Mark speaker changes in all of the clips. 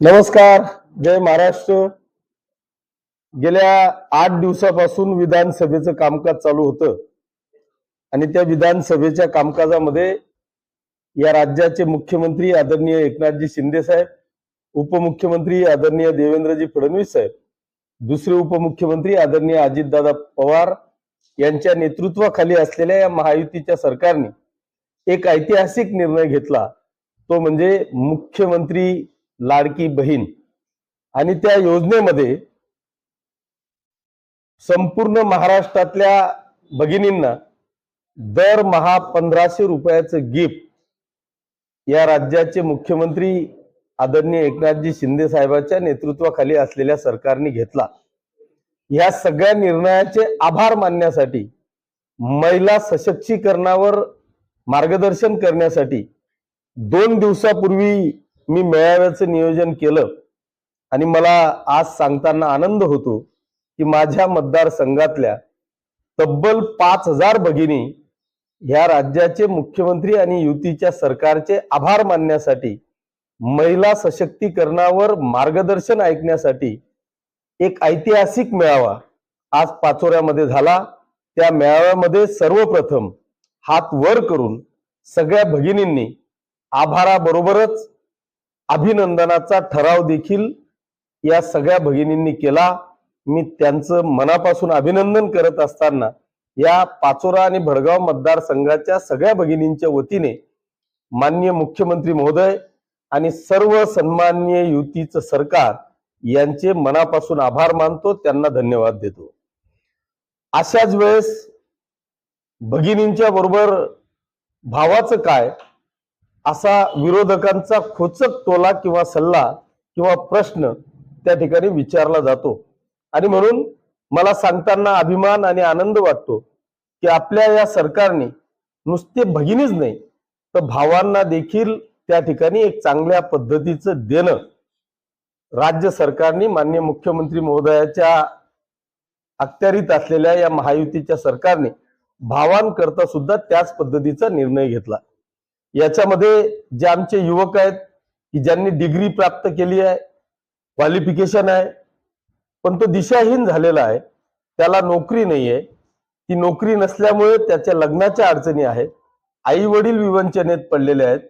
Speaker 1: नमस्कार जय महाराष्ट्र. गेल्या आठ दिवसापासून विधानसभेचं कामकाज चालू होतं. आणि त्या विधानसभेच्या कामकाजामध्ये या राज्याचे मुख्यमंत्री आदरणीय एकनाथजी शिंदे साहेब उपमुख्यमंत्री आदरणीय देवेंद्रजी फडणवीस साहेब दुसरे उपमुख्यमंत्री आदरणीय अजितदादा पवार यांच्या नेतृत्वाखाली असलेल्या या महायुतीच्या सरकारने एक ऐतिहासिक निर्णय घेतला. तो म्हणजे मुख्यमंत्री लाडकी बहीण. आणि त्या योजनेमध्ये संपूर्ण महाराष्ट्रातल्या भगिनींना दरमहा पंधराशे रुपयाचं गिफ्ट या राज्याचे मुख्यमंत्री आदरणीय एकनाथजी शिंदे साहेबांच्या नेतृत्वाखाली असलेल्या सरकारने घेतला. या सगळ्या निर्णयाचे आभार मानण्यासाठी महिला सशक्तीकरणावर मार्गदर्शन करण्यासाठी दोन दिवसापूर्वी मी मेळाव्याचं नियोजन केलं आणि मला आज सांगताना आनंद होतो की माझ्या मतदारसंघातल्या तब्बल पाच हजार भगिनी ह्या राज्याचे मुख्यमंत्री आणि युतीच्या सरकारचे आभार मानण्यासाठी महिला सशक्तीकरणावर मार्गदर्शन ऐकण्यासाठी एक ऐतिहासिक मेळावा आज पाचोऱ्यामध्ये झाला. त्या मेळाव्यामध्ये सर्वप्रथम हात वर करून सगळ्या भगिनींनी आभाराबरोबरच अभिनंदनाचा ठराव देखील या सगळ्या भगिनींनी केला. मी त्यांचं मनापासून अभिनंदन करत असताना या पाचोरा आणि भडगाव मतदारसंघाच्या सगळ्या भगिनींच्या वतीने माननीय मुख्यमंत्री महोदय आणि सर्व सन्मान्य युतीचं सरकार यांचे मनापासून आभार मानतो त्यांना धन्यवाद देतो. अशाच वेळेस भगिनींच्या बरोबर भावाचं काय? असा विरोधकांचा खोचक टोला किंवा सल्ला किंवा प्रश्न त्या ठिकाणी विचारला जातो. आणि म्हणून मला सांगताना अभिमान आणि आनंद वाटतो की आपल्या या सरकारने नुसते भगिनीच नाही तर भावांना देखील त्या ठिकाणी एक चांगल्या पद्धतीचं देणं. राज्य सरकारने मान्य मुख्यमंत्री महोदयाच्या अखत्यारीत असलेल्या या महायुतीच्या सरकारने भावांकरता सुद्धा त्याच पद्धतीचा निर्णय घेतला. याच्यामध्ये जे आमचे युवक आहेत की ज्यांनी डिग्री प्राप्त केली आहे क्वालिफिकेशन आहे पण तो दिशाहीन झालेला आहे. त्याला नोकरी नाहीये. ती नोकरी नसल्यामुळे त्याच्या लग्नाच्या अडचणी आहेत. आई वडील विवंचनेत पडलेले आहेत.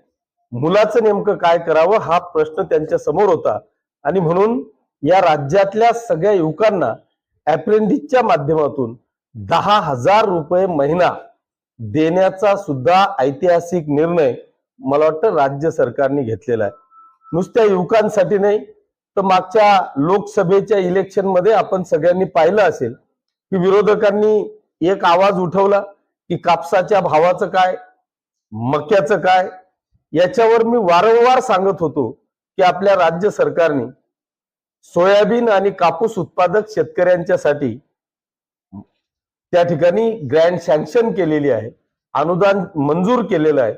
Speaker 1: मुलाचं नेमकं काय करावं हा प्रश्न त्यांच्यासमोर होता. आणि म्हणून या राज्यातल्या सगळ्या युवकांना अप्रेंटिसच्या माध्यमातून दहा हजार रुपये महिना देण्याचा सुद्धा ऐतिहासिक निर्णय मला वाटतं राज्य सरकारने घेतलेला आहे. नुसत्या युवकांसाठी नाही तर मागच्या लोकसभेच्या इलेक्शनमध्ये आपण सगळ्यांनी पाहिलं असेल की विरोधकांनी एक आवाज उठवला की कापसाच्या भावाचं काय मक्याचं काय याच्यावर मी वारंवार सांगत होतो की आपल्या राज्य सरकारने सोयाबीन आणि कापूस उत्पादक शेतकऱ्यांच्यासाठी त्या ठिकाणी ग्रँड सँक्शन केलेली आहे. अनुदान मंजूर केलेलं आहे.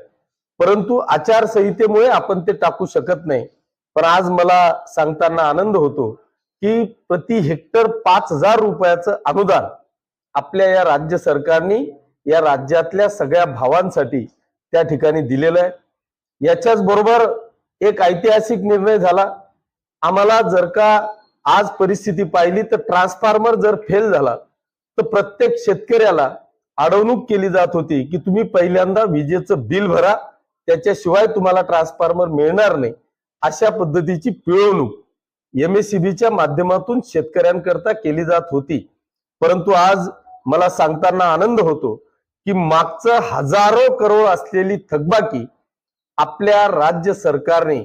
Speaker 1: परंतु आचारसंहितेमुळे आपण ते टाकू शकत नाही. पण आज मला सांगताना आनंद होतो की प्रति हेक्टर पाच हजार रुपयाचं अनुदान आपल्या या राज्य सरकारने या राज्यातल्या सगळ्या भावांसाठी त्या ठिकाणी दिलेलं आहे. याच्याच बरोबर एक ऐतिहासिक निर्णय झाला. आम्हाला जर का आज परिस्थिती पाहिली तर ट्रान्सफॉर्मर जर फेल झाला तर प्रत्येक शेतकऱ्याला अडवणूक केली जात होती की तुम्ही पहिल्यांदा विजेचं बिल भरा त्याच्याशिवाय तुम्हाला ट्रान्सफॉर्मर मिळणार नाही अशा पद्धतीची पिळवणूक एमएससीबीच्या माध्यमातून शेतकऱ्यांकरता केली जात होती. परंतु आज मला सांगताना आनंद होतो की मागचं हजारो करोड असलेली थकबाकी आपल्या राज्य सरकारने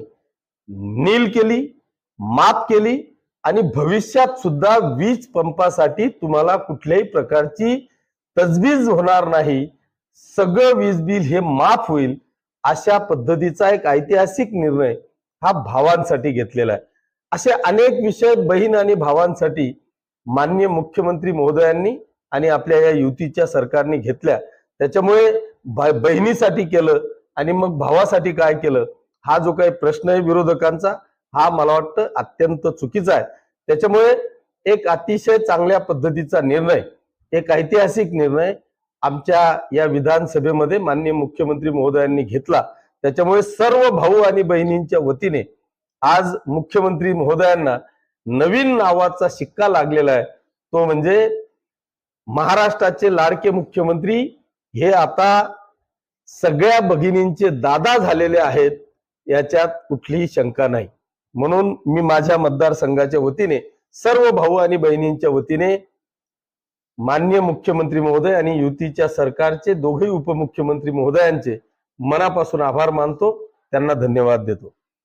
Speaker 1: नील केली माफ केली आणि भविष्यात सुद्धा वीज पंपासाठी तुम्हाला कुठल्याही प्रकारची तजवीज होणार नाही. सगळं वीज बिल हे माफ होईल अशा पद्धतीचा एक ऐतिहासिक निर्णय हा भावांसाठी घेतलेला आहे. असे अनेक विषय बहीण आणि भावांसाठी मान्य मुख्यमंत्री महोदयांनी आणि आपल्या या युतीच्या सरकारने घेतल्या. त्याच्यामुळे बहिणीसाठी केलं आणि मग भावासाठी काय केलं हा जो काही प्रश्न आहे विरोधकांचा हा मला वाटतं अत्यंत चुकीचा आहे. त्याच्यामुळे एक अतिशय चांगल्या पद्धतीचा निर्णय एक ऐतिहासिक निर्णय आमच्या या विधानसभेमध्ये माननीय मुख्यमंत्री महोदयांनी घेतला. त्याच्यामुळे सर्व भाऊ आणि बहिणींच्या वतीने आज मुख्यमंत्री महोदयांना नवीन नावाचा शिक्का लागलेला आहे. तो म्हणजे महाराष्ट्राचे लाडके मुख्यमंत्री हे आता सगळ्या भगिनींचे दादा झालेले आहेत याच्यात कुठलीही शंका नाही. म्हणून मी माझ्या मतदारसंघाच्या वतीने सर्व भाऊ आणि बहिणींच्या वतीने मान्य मुख्यमंत्री महोदय आणि युतीच्या सरकारचे दोघेही उपमुख्यमंत्री महोदयांचे मनापासून आभार मानतो त्यांना धन्यवाद देतो.